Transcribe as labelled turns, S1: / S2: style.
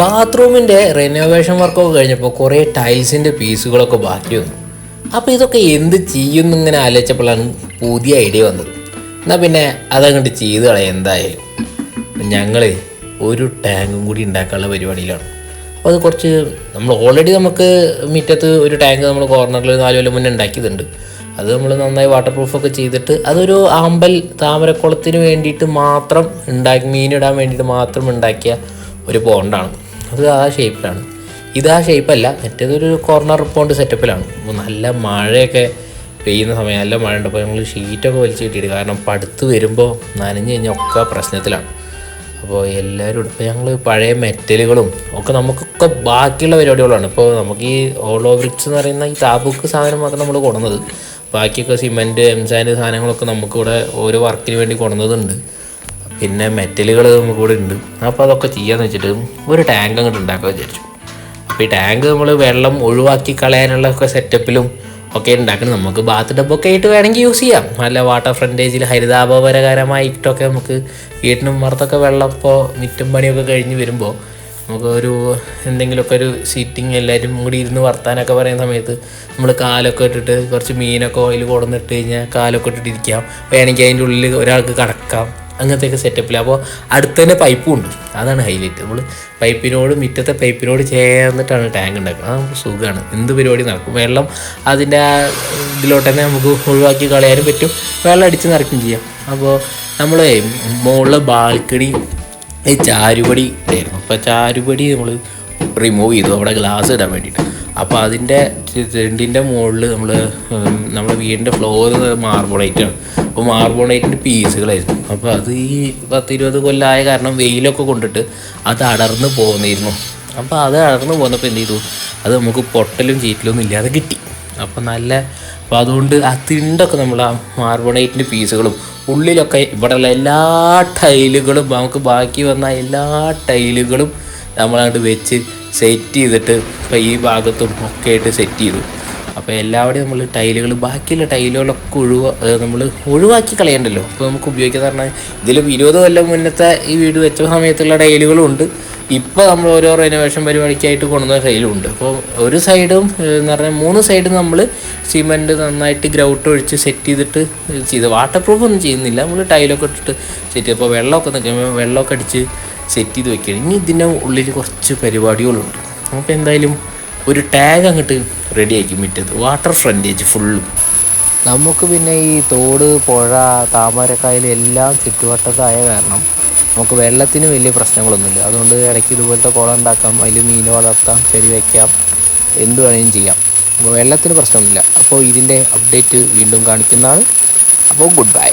S1: ബാത്റൂമിന്റെ renovation വർക്കൊക്കെ കഴിഞ്ഞപ്പോൾ കുറേ ടൈൽസിന്റെ പീസുകളൊക്കെ ബാക്കി വന്നു. അപ്പോൾ ഇതൊക്കെ എന്ത് ചെയ്യുമെന്ന് ഇങ്ങനെ ആലോചിച്ചപ്പോഴാണ് പുതിയ ഐഡിയ വന്നത്. എന്നാൽ പിന്നെ അതങ്ങോട്ട് ചെയ്ത് കളയാം എന്തായാലും ഞങ്ങൾ ഒരു ടാങ്കും കൂടി ഉണ്ടാക്കാനുള്ള പരിപാടിയിലാണ്. അപ്പോൾ അത് കുറച്ച് നമ്മൾ ഓൾറെഡി നമുക്ക് മുറ്റത്ത് ഒരു ടാങ്ക് നമ്മൾ കോർണറിൽ നാല് കൊല്ലം മുന്നേ ഉണ്ടാക്കിയതുണ്ട്. അത് നമ്മൾ നന്നായി വാട്ടർ പ്രൂഫൊക്കെ ചെയ്തിട്ട് അതൊരു ആമ്പൽ താമരക്കുളത്തിന് വേണ്ടിയിട്ട് മാത്രം ഉണ്ടാക്കി മീനിടാൻ വേണ്ടിയിട്ട് മാത്രം ഉണ്ടാക്കിയ ഒരു പോണ്ടാണ് അത് ആ ഷേപ്പിലാണ് ഇത് ആ ഷേപ്പല്ല മറ്റേതൊരു കോർണർ പോണ്ട് സെറ്റപ്പിലാണ് നല്ല മഴയൊക്കെ പെയ്യുന്ന സമയം നല്ല മഴ ഉണ്ട്. അപ്പോൾ ഞങ്ങൾ ഷീറ്റൊക്കെ വലിച്ചു കിട്ടിയിട്ട് കാരണം പടുത്ത് വരുമ്പോൾ നനഞ്ഞ് കഴിഞ്ഞാൽ ഒക്കെ പ്രശ്നത്തിലാണ്. അപ്പോൾ എല്ലാവരും ഇപ്പോൾ ഞങ്ങൾ പഴയ മെറ്റലുകളും ഒക്കെ നമുക്കൊക്കെ ബാക്കിയുള്ള പരിപാടികളാണ്. ഇപ്പോൾ നമുക്ക് ഈ ഓളോ ബ്രിക്സ് എന്ന് പറയുന്ന ഈ താബുക്ക് സാധനം മാത്രം നമ്മൾ കൊണ്ടുവന്നത്. ബാക്കിയൊക്കെ സിമെന്റ് എംസാൻഡ് സാധനങ്ങളൊക്കെ നമുക്കിവിടെ ഓരോ വർക്കിന് വേണ്ടി കൊണ്ടുവന്നതുണ്ട്. പിന്നെ മെറ്റലുകൾ നമുക്കിവിടെ ഉണ്ട്. അപ്പോൾ അതൊക്കെ ചെയ്യാന്ന് വെച്ചിട്ട് ഒരു ടാങ്ക് അങ്ങോട്ട് ഉണ്ടാക്കാൻ വിചാരിച്ചു. അപ്പോൾ ഈ ടാങ്ക് നമ്മൾ വെള്ളം ഒഴിവാക്കി കളയാനുള്ള ഒക്കെ സെറ്റപ്പിലും ഒക്കെ ഉണ്ടാക്കണം. നമുക്ക് ബാത്ത് ഡബ്ബൊക്കെ ആയിട്ട് വേണമെങ്കിൽ യൂസ് ചെയ്യാം. നല്ല വാട്ടർ ഫ്രണ്ടേജിൽ ഹരിതാപകരമായിട്ടൊക്കെ നമുക്ക് വീട്ടിനും പുറത്തൊക്കെ വെള്ളം ഇപ്പോൾ മിറ്റും പണിയൊക്കെ കഴിഞ്ഞ് വരുമ്പോൾ നമുക്ക് ഒരു എന്തെങ്കിലുമൊക്കെ ഒരു സീറ്റിംഗ് എല്ലാവരും കൂടി ഇരുന്ന് വർത്താനൊക്കെ പറയുന്ന സമയത്ത് നമ്മൾ കാലൊക്കെ ഇട്ടിട്ട് കുറച്ച് മീനൊക്കെ ഓയിൽ കൊടുന്നിട്ട് കഴിഞ്ഞാൽ കാലൊക്കെ ഇട്ടിട്ട് ഇരിക്കാം. വേണമെങ്കിൽ അതിന്റെ ഉള്ളിൽ ഒരാൾക്ക് കടക്കാം. അങ്ങനത്തെയൊക്കെ സെറ്റപ്പിൽ അപ്പോൾ അടുത്ത് തന്നെ പൈപ്പും ഉണ്ട്. അതാണ് ഹൈലൈറ്റ് നമ്മൾ പൈപ്പിനോട് മുറ്റത്തെ പൈപ്പിനോട് ചേർന്നിട്ടാണ് ടാങ്ക് ഉണ്ടാക്കുന്നത് നമുക്ക് സുഖമാണ് എന്ത് പരിപാടി നടക്കും? വെള്ളം അതിന്റെ ആ ഇതിലോട്ട് തന്നെ നമുക്ക് ഒഴിവാക്കി കളയാനും പറ്റും. വെള്ളം അടിച്ച് നിറയ്ക്കുകയും ചെയ്യാം. അപ്പോൾ നമ്മൾ മുകളിൽ ബാൽക്കണി ചാരുപടി ഉണ്ടായിരുന്നു. അപ്പോൾ ചാരുപടി നമ്മൾ റിമൂവ് ചെയ്തു. അവിടെ ഗ്ലാസ് ഇടാൻ വേണ്ടിയിട്ട്. അപ്പോൾ അതിന്റെ ചെണ്ടിന്റെ മുകളിൽ നമ്മൾ നമ്മുടെ വീടിന്റെ ഫ്ലോർ മാർബോണൈറ്റാണ് അപ്പോൾ മാർബോണൈറ്റിന്റെ പീസുകളായിരുന്നു അപ്പോൾ അത് ഈ പത്ത് ഇരുപത് കൊല്ലമായ കാരണം വെയിലൊക്കെ കൊണ്ടിട്ട് അത് അടർന്ന് പോകുന്നിരുന്നു അപ്പോൾ അത് അടർന്ന് പോന്നപ്പോൾ എന്ത് ചെയ്തു? അത് നമുക്ക് പൊട്ടലും ചീറ്റലൊന്നും ഇല്ലാതെ കിട്ടി. അപ്പോൾ നല്ല അപ്പോൾ അതുകൊണ്ട് ആ തിണ്ടൊക്കെ നമ്മൾ ആ മാർബോണൈറ്റിന്റെ പീസുകളും ഉള്ളിലൊക്കെ ഇവിടെയുള്ള എല്ലാ ടൈലുകളും നമുക്ക് ബാക്കി വന്ന എല്ലാ ടൈലുകളും നമ്മളങ്ങോട്ട് വെച്ച് സെറ്റ് ചെയ്തിട്ട് ഇപ്പോൾ ഈ ഭാഗത്തും ഒക്കെ ആയിട്ട് സെറ്റ് ചെയ്തു. അപ്പോൾ എല്ലാവിടെയും നമ്മൾ ടൈലുകൾ ബാക്കിയുള്ള ടൈലുകളൊക്കെ ഒഴിവ് നമ്മൾ ഒഴിവാക്കി കളയണ്ടല്ലോ. അപ്പോൾ നമുക്ക് ഉപയോഗിക്കാന്ന് പറഞ്ഞാൽ ഇതിലും ഇരുപത് കൊല്ലം മുന്നത്തെ ഈ വീട് വെച്ച സമയത്തുള്ള ടൈലുകളും ഉണ്ട്. ഇപ്പോൾ നമ്മൾ ഓരോ റെനോവേഷൻ പരിപാടിക്കായിട്ട് കൊണ്ടുവന്ന ടൈലും ഉണ്ട്. അപ്പോൾ ഒരു സൈഡും എന്ന് പറഞ്ഞാൽ മൂന്ന് സൈഡും നമ്മൾ സിമെന്റ് നന്നായിട്ട് ഗ്രൗട്ട് ഒഴിച്ച് സെറ്റ് ചെയ്തിട്ട് ചെയ്ത്. വാട്ടർ പ്രൂഫ് ഒന്നും ചെയ്യുന്നില്ല. നമ്മൾ ടൈലൊക്കെ ഇട്ടിട്ട് സെറ്റ് അപ്പോൾ വെള്ളമൊക്കെ നിൽക്കുമ്പോൾ വെള്ളമൊക്കെ അടിച്ച് സെറ്റ് ചെയ്ത് വെക്കുകയാണ്. ഇനി ഇതിന്റെ ഉള്ളിൽ കുറച്ച് പരിപാടികളുണ്ട്. അപ്പോൾ എന്തായാലും ഒരു ടാഗ് അങ്ങോട്ട് റെഡി ആക്കി മുറ്റത്ത്. വാട്ടർ ഫ്രണ്ടേജ് ഫുള്ളും നമുക്ക് പിന്നെ ഈ തോട് പുഴ താമരക്കായൽ എല്ലാം ചുറ്റുവട്ടത്തായ കാരണം നമുക്ക് വെള്ളത്തിന് വലിയ പ്രശ്നങ്ങളൊന്നുമില്ല. അതുകൊണ്ട് ഇടയ്ക്ക് ഇതുപോലത്തെ കുളം ഉണ്ടാക്കാം അതിൽ മീൻ വളർത്താം ചെടി വയ്ക്കാം എന്ത് വേണമെങ്കിലും ചെയ്യാം. അപ്പോൾ വെള്ളത്തിന് പ്രശ്നമൊന്നുമില്ല. അപ്പോൾ ഇതിന്റെ അപ്ഡേറ്റ് വീണ്ടും കാണിക്കുന്നതാണ്. അപ്പോൾ ഗുഡ് ബൈ